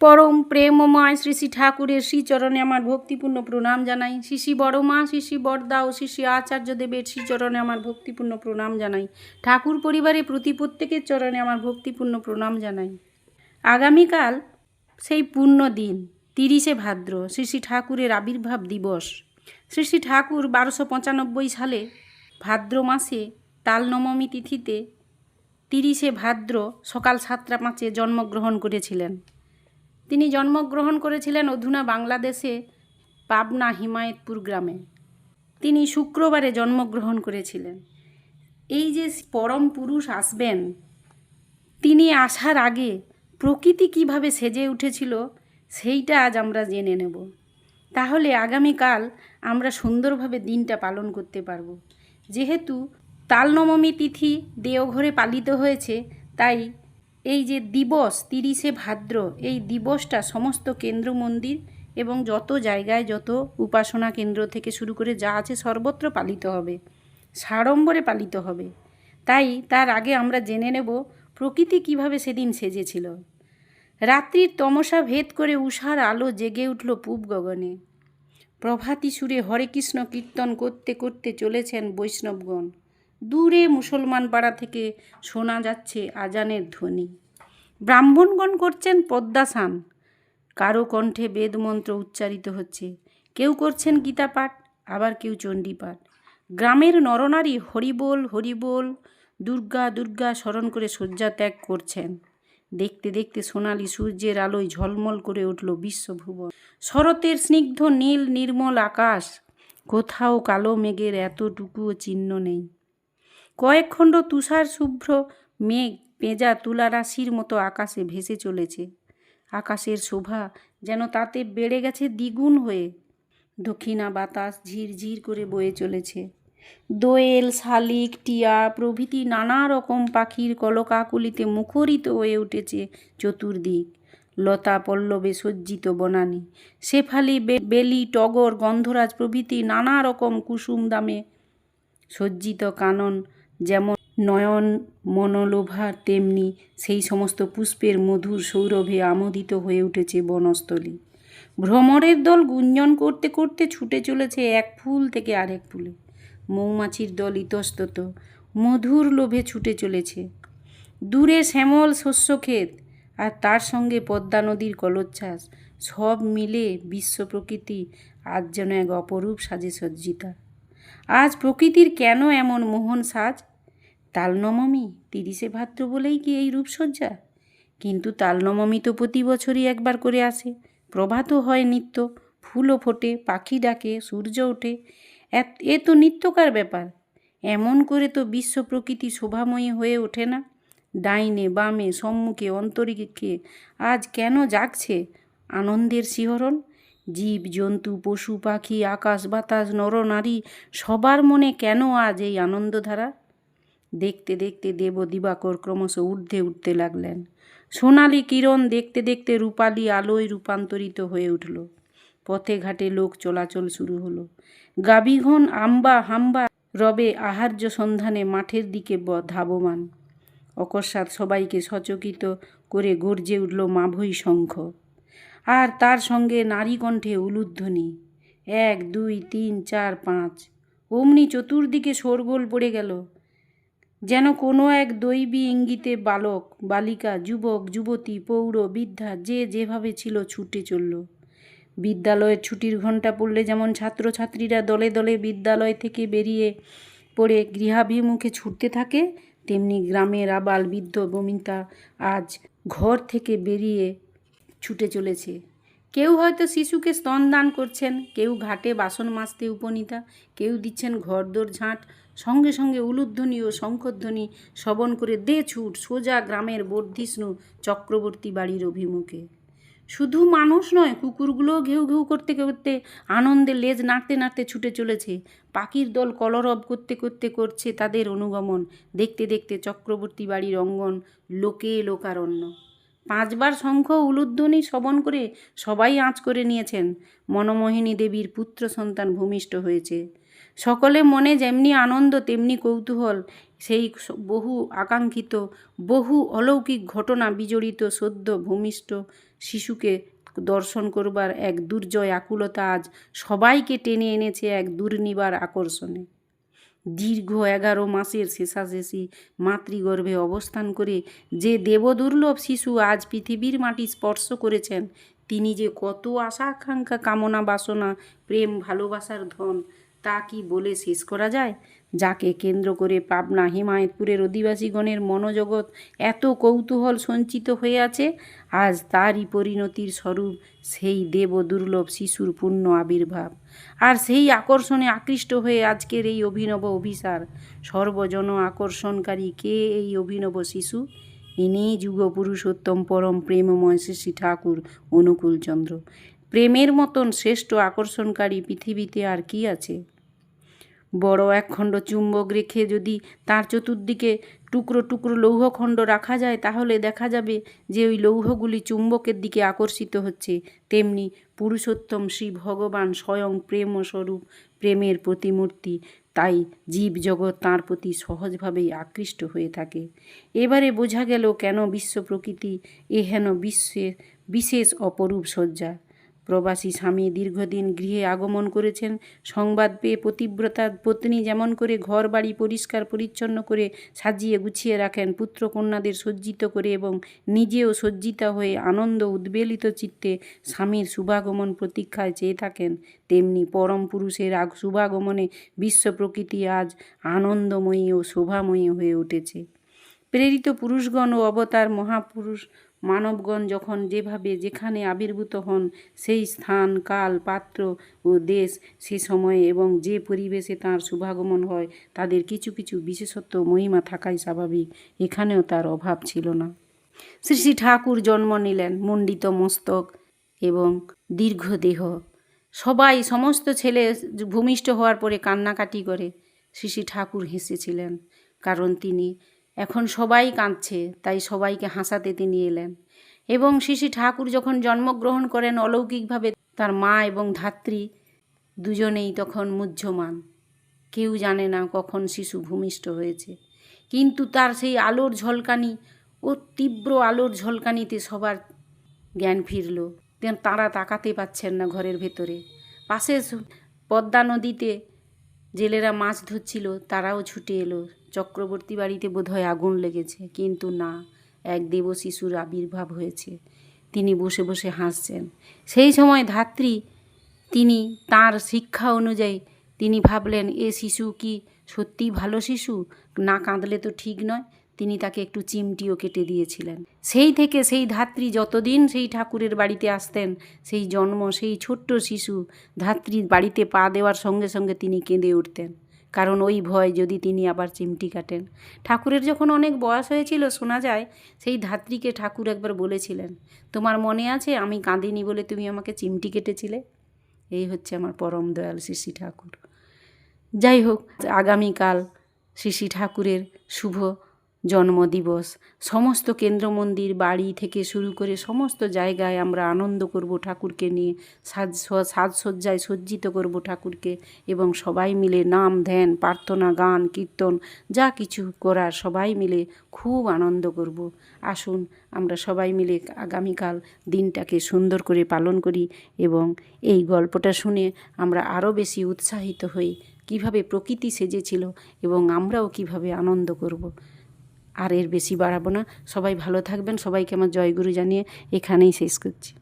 পরম প্রেমময় শ্রী শ্রী ঠাকুরের শ্রীচরণে আমার ভক্তিপূর্ণ প্রণাম জানাই। শ্রী শ্রী বড় মা শ্রী শ্রী বরদা ও শ্রী শ্রী আচার্য দেবের শ্রীচরণে আমার ভক্তিপূর্ণ প্রণাম জানাই। ঠাকুর পরিবারে প্রতি প্রত্যেকের চরণে আমার ভক্তিপূর্ণ প্রণাম জানাই। আগামীকাল সেই পূর্ণ দিন, তিরিশে ভাদ্র, শ্রী শ্রী ঠাকুরের আবির্ভাব দিবস। শ্রী শ্রী ঠাকুর বারোশো পঁচানব্বই সালে ভাদ্র মাসে তালনবমী তিথিতে তিরিশে ভাদ্র সকাল সাতটা পাঁচে জন্মগ্রহণ করেছিলেন। তিনি জন্মগ্রহণ করেছিলেন অধুনা বাংলাদেশে, পাবনা হিমায়তপুর গ্রামে। তিনি শুক্রবারে জন্মগ্রহণ করেছিলেন। এই যে পরম পুরুষ আসবেন, তিনি আসার আগে প্রকৃতি কীভাবে সেজে উঠেছিল, সেইটা আজ আমরা জেনে নেব। তাহলে আগামীকাল আমরা সুন্দরভাবে দিনটা পালন করতে পারব। যেহেতু তালনবমী তিথি দেওঘরে পালিত হয়েছে, তাই এই যে দিবস, তিরিশে ভাদ্র, এই দিবসটা সমস্ত কেন্দ্র মন্দির এবং যত জায়গায় যত উপাসনা কেন্দ্র থেকে শুরু করে যা আছে সর্বত্র পালিত হবে, সাড়ম্বরে পালিত হবে। তাই তার আগে আমরা জেনে নেব প্রকৃতি কীভাবে সেদিন সেজেছিল। রাত্রির তমসা ভেদ করে উষার আলো জেগে উঠল পূব গগনে। প্রভাতী সুরে হরে কৃষ্ণ কীর্তন করতে করতে চলেছেন বৈষ্ণবগণ। দূরে মুসলমান পাড়া থেকে শোনা যাচ্ছে আজানের ধ্বনি। ব্রাহ্মণগণ করছেন পদ্মাসান। কারও কণ্ঠে বেদমন্ত্র উচ্চারিত হচ্ছে। কেউ করছেন গীতা পাঠ আবার কেউ চণ্ডীপাঠ। গ্রামের নরনারী হরিবোল হরিবোল, দুর্গা দুর্গা স্মরণ করে শয্যা ত্যাগ করছেন। দেখতে দেখতে সোনালি সূর্যের আলোয় ঝলমল করে উঠল বিশ্বভুবন। শরতের স্নিগ্ধ নীল নির্মল আকাশ। কোথাও কালো মেঘের এতটুকুও চিহ্ন নেই। কয়েক খণ্ড তুষার শুভ্র মেঘ পেঁজা তুলা রাশির মতো আকাশে ভেসে চলেছে। আকাশের শোভা যেন তাতে বেড়ে গেছে দ্বিগুণ হয়ে। দক্ষিণা বাতাস ঝিরঝির করে বয়ে চলেছে। দোয়েল, শালিক, টিয়া প্রভৃতি নানা রকম পাখির কলকাকুলিতে মুখরিত হয়ে উঠেছে চতুর্দিক। লতা পল্লবে সজ্জিত বনানী, শেফালি বেলি, টগর, গন্ধরাজ প্রভৃতি নানা রকম কুসুম দামে সজ্জিত কানন যেমন নয়ন, মনোলোভা, তেমনি সেই সমস্ত পুষ্পের মধুর সৌরভে আমোদিত হয়ে উঠেছে বনস্থলী। ভ্রমরের দল গুঞ্জন করতে করতে ছুটে চলেছে এক ফুল থেকে আরেক ফুলে। মৌমাছির দল ইতস্তত, মধুর লোভে ছুটে চলেছে। দূরে শ্যামল শস্যক্ষেত আর তার সঙ্গে পদ্মা নদীর কলোচ্ছ্বাস, সব মিলে বিশ্ব প্রকৃতি আজ যেন এক অপরূপ সাজে সজ্জিতা। আজ প্রকৃতির কেন এমন মোহন সাজ? তালনবমী তিরিশে ভাদ্র বলেই কি এই রূপসজ্জা? কিন্তু তালনবমী তো প্রতি বছরই একবার করে আসে। প্রভাতও হয় নিত্য, ফুলও ফোটে, পাখি ডাকে, সূর্য ওঠে। এ তো নিত্যকার ব্যাপার। এমন করে তো বিশ্ব প্রকৃতি শোভাময়ী হয়ে ওঠে না। ডাইনে বামে সম্মুখে অন্তরিকে আজ কেন জাগছে আনন্দের শিহরণ? জীব, জন্তু, পশু, পাখি, আকাশ, বাতাস নরনারী সবার মনে কেন আজ এই আনন্দধারা? দেখতে দেখতে দেব দিবাকর ক্রমশ ঊর্ধ্বে উঠতে লাগলেন। সোনালি কিরণ দেখতে দেখতে রূপালি আলোয় রূপান্তরিত হয়ে উঠল। পথে ঘাটে লোক চলাচল শুরু হলো। গাবিঘন আম্বা, হাম্বা, রবে আহার্য সন্ধানে মাঠের দিকে ধাবমান। অকস্মাৎ সবাইকে সচকিত করে গর্জে উঠল মাভৈ শঙ্খ আর তার সঙ্গে নারী কণ্ঠে উলুধ্বনি। এক, দুই, তিন, চার, পাঁচ। অমনি চতুর্দিকে শোরগোল পড়ে গেল। যেন কোনো এক দৈবী ইঙ্গিতে বালক, বালিকা, যুবক, যুবতী, পৌর, বৃদ্ধা যে যেভাবে ছিল ছুটে চলল। বিদ্যালয়ের ছুটির ঘণ্টা পড়লে যেমন ছাত্রছাত্রীরা দলে দলে বিদ্যালয় থেকে বেরিয়ে পড়ে গৃহাভিমুখে ছুটতে থাকে, তেমনি গ্রামের আবাল বৃদ্ধ বমিতা আজ ঘর থেকে বেরিয়ে ছুটে চলেছে। কেউ হয়তো শিশুকে স্তন দান করছেন, কেউ ঘাটে বাসন মাজতে উপনীতা, কেউ দিচ্ছেন ঘরদোর ঝাঁট, সঙ্গে সঙ্গে উলুধ্বনি ও শঙ্খধ্বনি শ্রবণ করে দে ছুট, সোজা গ্রামের বর্ধিষ্ণু চক্রবর্তী বাড়ির অভিমুখে। শুধু মানুষ নয়, কুকুরগুলোও ঘেউ ঘেউ করতে করতে আনন্দে লেজ নাড়তে নাড়তে ছুটে চলেছে। পাখির দল কলরব করতে করতে করছে তাদের অনুগমন। দেখতে দেখতে চক্রবর্তী বাড়ির অঙ্গন লোকে লোকারণ্য। পাঁচবার শঙ্খ উলুধ্বনি শ্রবণ করে সবাই আঁচ করে নিয়েছেন। মনমোহিনী দেবীর পুত্র সন্তান ভূমিষ্ঠ হয়েছে। সকলে মনে যেমনি আনন্দ, তেমনি কৌতূহল। সেই বহু আকাঙ্ক্ষিত, বহু অলৌকিক ঘটনা বিজড়িত সদ্য ভূমিষ্ঠ শিশুকে দর্শন করবার এক দুর্জয় আকুলতা আজ সবাইকে টেনে এনেছে এক দুর্নিবার আকর্ষণে। দীর্ঘ এগারো মাসের শেষাশেষি মাতৃগর্ভে অবস্থান করে যে দেবদুর্লভ শিশু আজ পৃথিবীর মাটি স্পর্শ করেছেন, তিনি যে কত আশা আকাঙ্ক্ষা কামনা বাসনা প্রেম, ভালোবাসার ধন তা কি বলে শেষ করা যায়? যাকে কেন্দ্র করে পাবনা হিমায়তপুরের অধিবাসীগণের মনোজগৎ এত কৌতূহল সঞ্চিত হয়ে আছে, আজ তারই পরিণতির স্বরূপ সেই দেব দুর্লভ শিশুর পূর্ণ আবির্ভাব। আর সেই আকর্ষণে আকৃষ্ট হয়ে আজকের এই অভিনব অভিসার। সর্বজন আকর্ষণকারী কে এই অভিনব শিশু? ইনি যুগপুরুষোত্তম পরম প্রেমময় শ্রী ঠাকুর, অনুকূলচন্দ্র। প্রেমের মতন শ্রেষ্ঠ আকর্ষণকারী পৃথিবীতে আর কি আছে? বড় একখণ্ড চুম্বক রেখে যদি তার চতুর্দিকে টুকরো টুকরো লৌহখণ্ড রাখা যায়, তাহলে দেখা যাবে যে ওই লৌহগুলি চুম্বকের দিকে আকর্ষিত হচ্ছে। তেমনি পুরুষোত্তম শ্রী ভগবান স্বয়ং প্রেম স্বরূপ প্রেমের প্রতিমূর্তি। তাই জীব জগৎ তাঁর প্রতি সহজভাবেই আকৃষ্ট হয়ে থাকে। এবারে বোঝা গেল কেন বিশ্ব প্রকৃতি এহেন বিশ্বের বিশেষ অপরূপ সজ্জা প্রবাসী স্বামী দীর্ঘদিন গৃহে আগমন করেছেন। সংবাদ পেয়ে পতিব্রতার পত্নী যেমন করে ঘর বাড়ি পরিষ্কার পরিচ্ছন্ন করে সাজিয়ে গুছিয়ে রাখেন পুত্র কন্যাদের সজ্জিত করে এবং নিজেও সজ্জিতা হয়ে আনন্দ উদ্বেলিত চিত্তে স্বামীর শুভাগমন প্রতীক্ষায় চেয়ে থাকেন। তেমনি পরম পুরুষের আগ শুভাগমনে বিশ্ব প্রকৃতি আজ আনন্দময়ী ও শোভাময়ী হয়ে উঠেছে। প্রেরিত পুরুষগণ ও অবতার মহাপুরুষ মানবগণ যখন যেভাবে যেখানে আবির্ভূত হন, সেই স্থান, কাল, পাত্র ও দেশ সে সময়ে এবং যে পরিবেশে তার শুভাগমন হয়, তাদের কিছু কিছু বিশেষত্ব মহিমা থাকাই স্বাভাবিক। এখানেও তার অভাব ছিল না। শ্রী শ্রী ঠাকুর জন্ম নিলেন মণ্ডিত মস্তক এবং দীর্ঘ দেহ। সবাই সমস্ত ছেলে ভূমিষ্ঠ হওয়ার পরে কান্নাকাটি করে। শ্রী শ্রী ঠাকুর হেসেছিলেন, কারণ তিনি এখন সবাই কাঁদছে, তাই সবাইকে হাসাতে তিনি এলেন। এবং শ্রী ঠাকুর যখন জন্মগ্রহণ করেন অলৌকিকভাবে, তার মা এবং ধাত্রী দুজনেই তখন মুহ্যমান। কেউ জানে না কখন শিশু ভূমিষ্ঠ হয়েছে। কিন্তু তার সেই আলোর ঝলকানি ও তীব্র আলোর ঝলকানিতে সবার জ্ঞান ফিরল। তারা তাকাতে পাচ্ছেন না ঘরের ভেতরে। পাশে পদ্মা নদীতে জেলেরা মাছ ধরছিল, তারাও ছুটে এলো। চক্রবর্তী বাড়িতে বোধহয় আগুন লেগেছে, কিন্তু না, এক দেব শিশুর আবির্ভাব হয়েছে। তিনি বসে বসে হাসছেন। সেই সময় ধাত্রী, তিনি তার শিক্ষা অনুযায়ী, তিনি ভাবলেন, এ শিশু কি সত্যিই ভালো শিশু? না কাঁদলে তো ঠিক নয়। তিনি তাকে একটু চিমটিও কেটে দিয়েছিলেন। সেই থেকে সেই ধাত্রী যতদিন সেই ঠাকুরের বাড়িতে আসতেন, সেই জন্ম, সেই ছোট্ট শিশু ধাত্রীর বাড়িতে পা দেওয়ার সঙ্গে সঙ্গে তিনি কেঁদে উঠতেন। কারণ ওই ভয় যদি তিনি আবার চিমটি কাটেন। ঠাকুরের যখন অনেক বয়স হয়েছিল শোনা যায়, সেই ধাত্রীকে ঠাকুর একবার বলেছিলেন, তোমার মনে আছে আমি কাঁদিনি বলে তুমি আমাকে চিমটি কেটেছিলে? এই হচ্ছে আমার পরম দয়াল শ্রী ঠাকুর। যাই হোক, আগামীকাল শ্রী ঠাকুরের শুভ জন্মদিবস। সমস্ত কেন্দ্র মন্দির বাড়ি থেকে শুরু করে সমস্ত জায়গায় আমরা আনন্দ করব ঠাকুরকে নিয়ে, সাজ সাজসজ্জায় সজ্জিত করব ঠাকুরকে এবং সবাই মিলে নাম, ধ্যান, প্রার্থনা, গান, কীর্তন, যা কিছু করার সবাই মিলে খুব আনন্দ করব। আসুন, আমরা সবাই মিলে আগামীকাল দিনটাকে সুন্দর করে পালন করি এবং এই গল্পটা শুনে আমরা আরও বেশি উৎসাহিত হই। কীভাবে প্রকৃতি সেজেছিল এবং আমরাও কীভাবে আনন্দ করব। আর এর বেশি বাড়াবো না। সবাই ভালো থাকবেন। সবাইকে আমার জয়গুরু জানিয়ে এখানেই শেষ করছি।